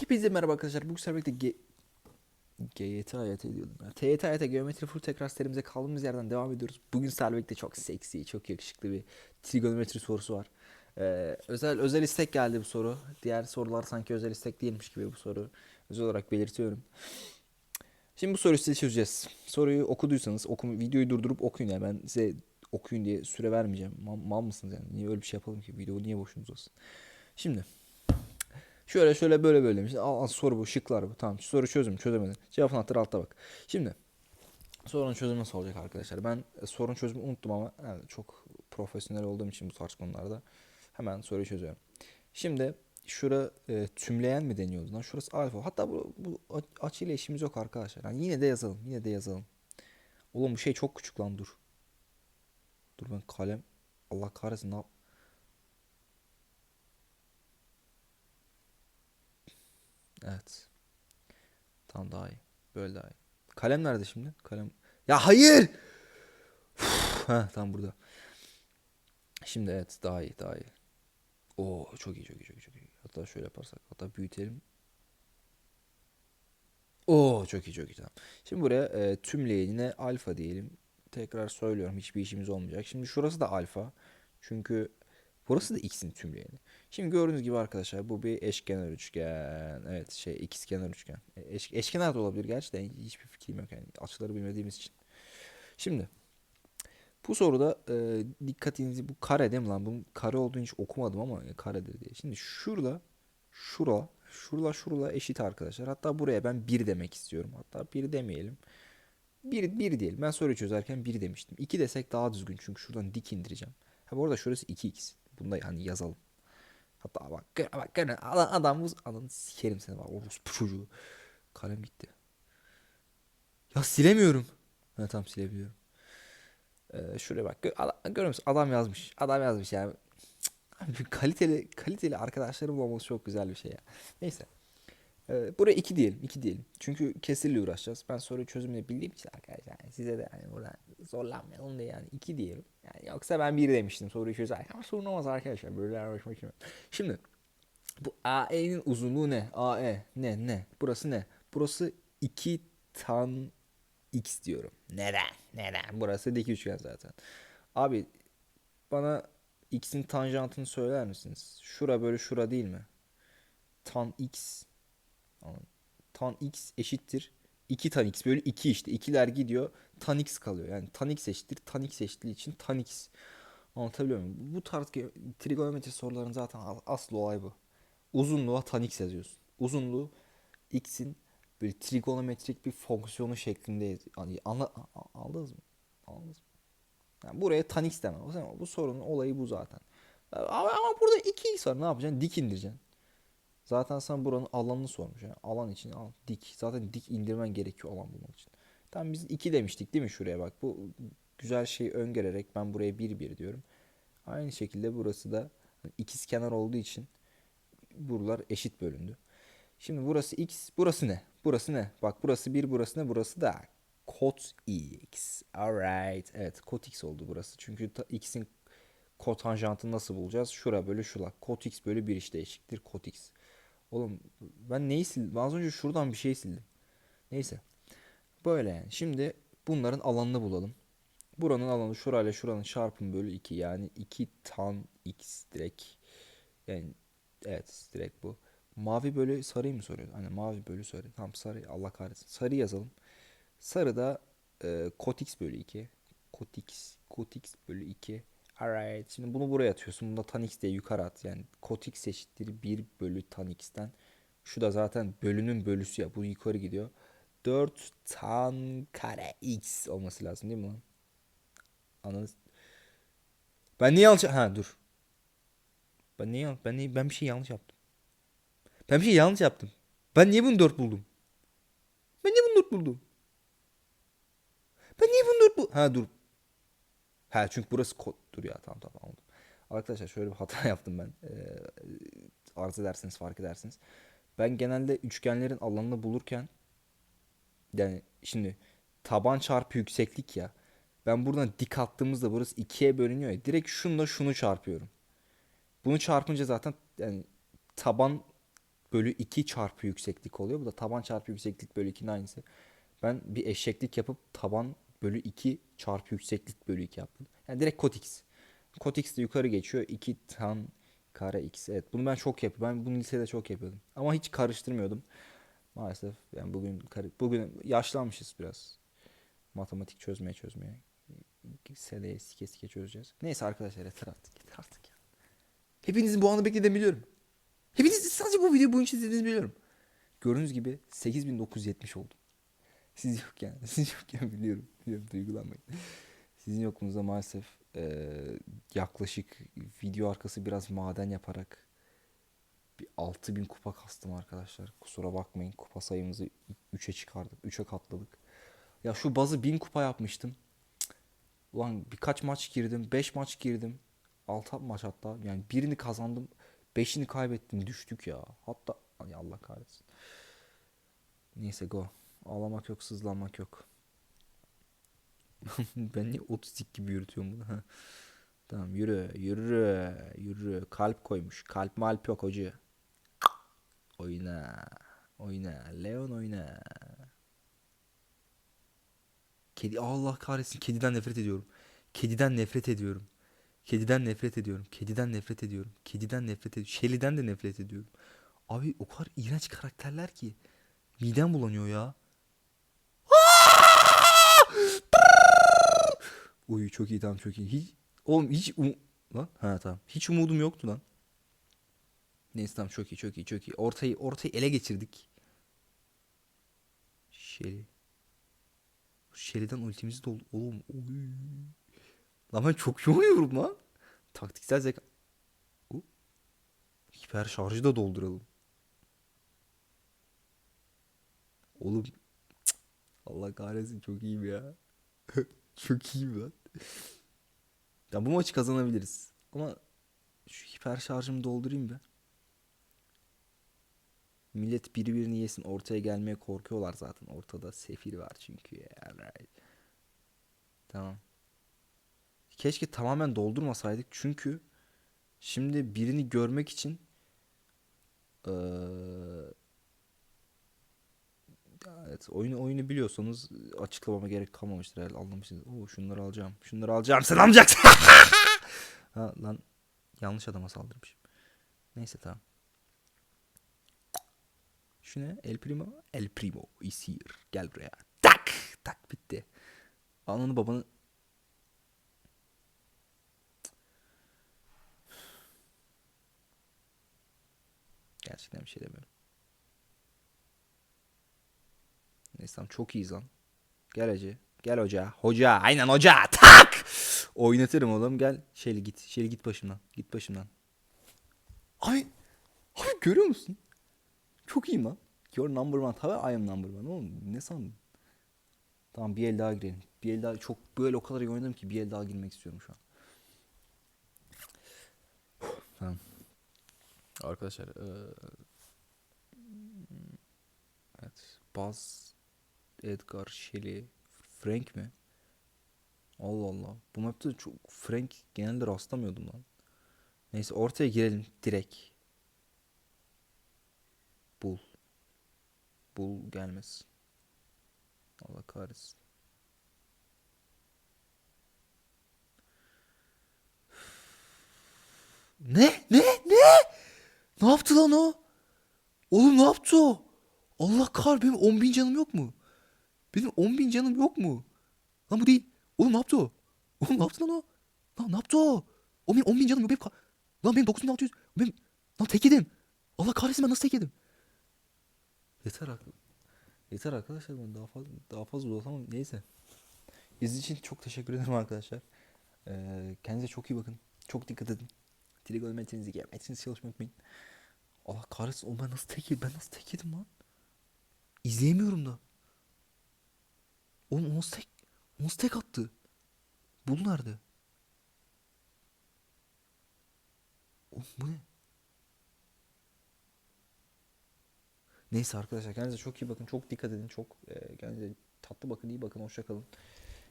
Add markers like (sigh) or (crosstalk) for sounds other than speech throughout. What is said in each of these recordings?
Hepinize merhaba arkadaşlar. Bugün sizlerle birlikte. GYT hayat ediyordum. Ya. TYT hayata geometri full tekrar serimize kaldığımız yerden devam ediyoruz. Bugün birlikte çok seksi, çok yakışıklı bir trigonometri sorusu var. Ee, özel özel istek geldi bu soru. Diğer sorular sanki özel istek değilmiş gibi bu soru. Özel olarak belirtiyorum. Şimdi bu soruyu size çözeceğiz. Soruyu okuduysanız okum videoyu durdurup okuyun ya. Ben size okuyun diye süre vermeyeceğim. Mal, mal mısınız yani? Niye öyle bir şey yapalım ki? Video niye boşuna uzasın? Şimdi Şöyle şöyle böyle böyle demiş. Al, al, soru bu, şıklar bu. Tamam. Soru çözüm, çözemedin. Cevap anahtarı altta bak. Şimdi sorunun çözümü nasıl olacak arkadaşlar? Ben e, sorun çözümü unuttum ama yani çok profesyonel olduğum için bu tarz konularda hemen soruyu çözüyorum. Şimdi şura e, tümleyen mi deniyordu lan? Şurası alfa. Hatta bu, bu açıyla işimiz yok arkadaşlar. Yani yine de yazalım. Yine de yazalım. Oğlum bu şey çok küçük lan dur. Dur ben kalem. Allah kahretsin ne yap? Evet. Tamam daha iyi. Böyle daha iyi. Kalem nerede şimdi? Kalem. Ya hayır! ha tamam burada. Şimdi evet daha iyi daha iyi. Oo çok iyi çok iyi çok iyi çok iyi. Hatta şöyle yaparsak hatta büyütelim. Oo çok iyi çok iyi tamam. Şimdi buraya e, tümleyenine alfa diyelim. Tekrar söylüyorum hiçbir işimiz olmayacak. Şimdi şurası da alfa. Çünkü burası da x'in tümleyeni. Şimdi gördüğünüz gibi arkadaşlar bu bir eşkenar üçgen. Evet şey ikizkenar üçgen. E, Eş, eşkenar da olabilir gerçekten hiçbir fikrim yok yani açıları bilmediğimiz için. Şimdi bu soruda e, dikkatinizi bu kare değil mi lan? Bunun kare olduğunu hiç okumadım ama e, karedir diye. Şimdi şurada şura şurla şurla eşit arkadaşlar. Hatta buraya ben 1 demek istiyorum. Hatta 1 demeyelim. 1 1 diyelim. Ben soruyu çözerken 1 demiştim. 2 desek daha düzgün çünkü şuradan dik indireceğim. Ha bu arada şurası 2x. Bunu da hani yazalım. Hatta bak gör bak gör adam, adam bu adam sikerim seni bak orospu çocuğu. Kalem gitti. Ya silemiyorum. Ha tamam silebiliyorum. Ee, şuraya bak. Gör, adam, görüyor musun? Adam yazmış. Adam yazmış yani. Abi kaliteli kaliteli arkadaşlarım olması çok güzel bir şey ya. Neyse. Ee, buraya 2 diyelim. 2 diyelim. Çünkü kesirle uğraşacağız. Ben soruyu çözümünü bildiğim için arkadaşlar. Yani size de hani buradan zorlanmayalım diye yani 2 diyelim. Yani yoksa ben 1 demiştim soruyu çözerken. Ama sorun olmaz arkadaşlar. Böyle uğraşmak için. Şimdi bu AE'nin uzunluğu ne? AE ne ne? Burası ne? Burası 2 tan x diyorum. Neden? Neden? Burası dik üçgen zaten. Abi bana x'in tanjantını söyler misiniz? Şura böyle şura değil mi? Tan x Tan x eşittir 2 tan x bölü 2 işte. İkiler gidiyor. Tan x kalıyor. Yani tan x eşittir. Tan x eşitliği için tan x. Anlatabiliyor muyum? Bu tarz trigonometri soruların zaten asıl olay bu. Uzunluğa tan x yazıyorsun. Uzunluğu x'in böyle trigonometrik bir fonksiyonu şeklinde yani anla, anladınız mı? Anladınız mı? Yani buraya tan x demem. Bu sorunun olayı bu zaten. Ama, ama burada 2x var. Ne yapacaksın? Dik indireceksin. Zaten sana buranın alanını sormuş. Yani alan için al, dik. Zaten dik indirmen gerekiyor alan bulmak için. Tamam biz 2 demiştik değil mi şuraya bak. Bu güzel şeyi öngörerek ben buraya 1 1 diyorum. Aynı şekilde burası da ikiz kenar olduğu için buralar eşit bölündü. Şimdi burası x, burası ne? Burası ne? Bak burası 1, burası ne? Burası da kot x. Alright. Evet, kot x oldu burası. Çünkü x'in kotanjantını nasıl bulacağız? Şura bölü şura. Kot x bölü 1 işte eşittir kot x. Ben neyi sildim? Az önce şuradan bir şey sildim. Neyse. Böyle yani. Şimdi bunların alanını bulalım. Buranın alanı şurayla şuranın çarpımı bölü 2 yani 2 tan x direkt. Yani evet direkt bu. Mavi bölü sarıyı mı soruyor? Hani mavi bölü sarı. Tamam sarı Allah kahretsin. Sarı yazalım. Sarı da e, kot x bölü 2. Kot x, kot x bölü 2. Alright. Şimdi bunu buraya atıyorsun. Bunu da tan x diye yukarı at. Yani kot x eşittir 1 bölü tan x'ten. Şu da zaten bölünün bölüsü ya. Bu yukarı gidiyor. 4 tan kare x olması lazım değil mi lan? Anladınız? Ben niye yanlış... Ha dur. Ben niye yanlış... Ben, niye... ben bir şey yanlış yaptım. Ben bir şey yanlış yaptım. Ben niye bunu 4 buldum? Ben niye bunu 4 buldum? Ben niye bunu 4 buldum? Ha dur. Ha çünkü burası kod. Dur ya tamam tamam anladım. Arkadaşlar şöyle bir hata (laughs) yaptım ben. Ee, arz edersiniz fark edersiniz. Ben genelde üçgenlerin alanını bulurken yani şimdi taban çarpı yükseklik ya. Ben buradan dik attığımızda burası ikiye bölünüyor ya. Direkt şunla şunu çarpıyorum. Bunu çarpınca zaten yani taban bölü 2 çarpı yükseklik oluyor. Bu da taban çarpı yükseklik bölü 2'nin aynısı. Ben bir eşeklik yapıp taban bölü 2 çarpı yükseklik bölü 2 yaptım. Yani direkt kot x. Kot x de yukarı geçiyor. 2 tan kare x. Evet bunu ben çok yapıyorum. Ben bunu lisede çok yapıyordum. Ama hiç karıştırmıyordum. Maalesef yani bugün bugün yaşlanmışız biraz. Matematik çözmeye çözmeye. Seneye sike sike çözeceğiz. Neyse arkadaşlar yeter artık. Yeter artık ya. Hepinizin bu anı beklediğini biliyorum. Hepiniz sadece bu videoyu boyunca izlediğinizi biliyorum. Gördüğünüz gibi 8970 oldum. Siz yokken, (laughs) siz yokken biliyorum. Biliyorum duygulanmayın. Sizin yokluğunuzda maalesef eee, yaklaşık video arkası biraz maden yaparak bir 6000 kupa kastım arkadaşlar. Kusura bakmayın kupa sayımızı 3'e çıkardık. 3'e katladık. Ya şu bazı 1000 kupa yapmıştım. Ulan birkaç maç girdim. 5 maç girdim. 6 maç hatta. Yani birini kazandım. 5'ini kaybettim. Düştük ya. Hatta Ay Allah kahretsin. Neyse go. Ağlamak yok, sızlanmak yok. (laughs) ben niye otistik gibi yürütüyorum bunu? Ha. Tamam yürü, yürü, yürü. Kalp koymuş. Kalp malp yok hoca. Oyna. Oyna. Leon oyna. Kedi Allah kahretsin. Kediden nefret ediyorum. Kediden nefret ediyorum. Kediden nefret ediyorum. Kediden nefret ediyorum. Kediden nefret ediyorum. Shelly'den de nefret ediyorum. Abi o kadar iğrenç karakterler ki. Midem bulanıyor ya. Uy çok iyi tamam çok iyi. Hiç, oğlum hiç um- lan ha tamam. Hiç umudum yoktu lan. Neyse tamam çok iyi çok iyi çok iyi. Ortayı ortayı ele geçirdik. Shelly. Shelly'den ultimizi dol oğlum. Oy. Lan ben çok iyi oynuyorum lan. Taktiksel zeka. Hiper şarjı da dolduralım. Oğlum cık, Allah kahretsin çok iyiyim ya. (laughs) çok iyiyim lan. Ya bu maçı kazanabiliriz. Ama şu hiper şarjımı doldurayım be. Millet birbirini yesin ortaya gelmeye korkuyorlar zaten. Ortada sefir var çünkü. Yani. Tamam. Keşke tamamen doldurmasaydık çünkü şimdi birini görmek için eee, evet oyunu oyunu biliyorsanız açıklamama gerek kalmamıştır herhalde anlamışsınız. Oo şunları alacağım. Şunları alacağım. Sen almayacaksın. (laughs) ha, lan yanlış adama saldırmışım. Neyse tamam. Şu ne? El Primo? El Primo is here. Gel buraya. Tak! Tak bitti. Ananı babanı Gerçekten bir şey demiyorum. Neyse tamam çok iyiyiz lan. Gel hacı. Gel hoca. Hoca. Aynen hoca. Tak! Oynatırım oğlum. Gel. Şeyli git. Şeyli git başımdan. Git başımdan. Ay. Abi görüyor musun? Çok iyiyim lan. You're number one. Tabii I am number one. Oğlum ne sandın? Tamam bir el daha girelim. Bir el daha çok böyle o kadar iyi oynadım ki bir el daha girmek istiyorum şu an. Tamam. Arkadaşlar eee, evet Buzz Edgar Shelley Frank mi? Allah Allah. Bu map'te çok Frank genelde rastlamıyordum lan. Neyse ortaya girelim direkt. Bul. Bul gelmesin. Allah kahretsin. Ne? Ne? Ne? Ne yaptı lan o? Oğlum ne yaptı o? Allah kar benim 10 bin canım yok mu? Benim 10 bin canım yok mu? Lan bu değil. Oğlum ne yaptı o? Oğlum ne yaptı lan o? Lan ne yaptı o? O benim 10 bin canım yok. Benim lan benim 9600. Benim... Lan tek yedim. Allah kahretsin ben nasıl tek yedim? Yeter artık. Yeter arkadaşlar ben daha fazla daha fazla uzatamam. Neyse. İzlediğiniz için çok teşekkür ederim arkadaşlar. Ee, kendinize çok iyi bakın. Çok dikkat edin. Trigonometrinizi geometrinizi çalışmayı unutmayın. Allah kahretsin oğlum ben nasıl tek yedim? Ben nasıl tek yedim lan? İzleyemiyorum da. Oğlum o nasıl tek, o nasıl tek attı? Bul nerede? Oğlum bu ne? Neyse arkadaşlar kendinize çok iyi bakın. Çok dikkat edin. Çok e, kendinize tatlı bakın. iyi bakın. Hoşça kalın.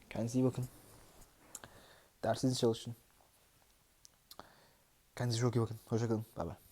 Kendinize iyi bakın. Dersinizi çalışın. Kendinize çok iyi bakın. Hoşça kalın. Bay bay.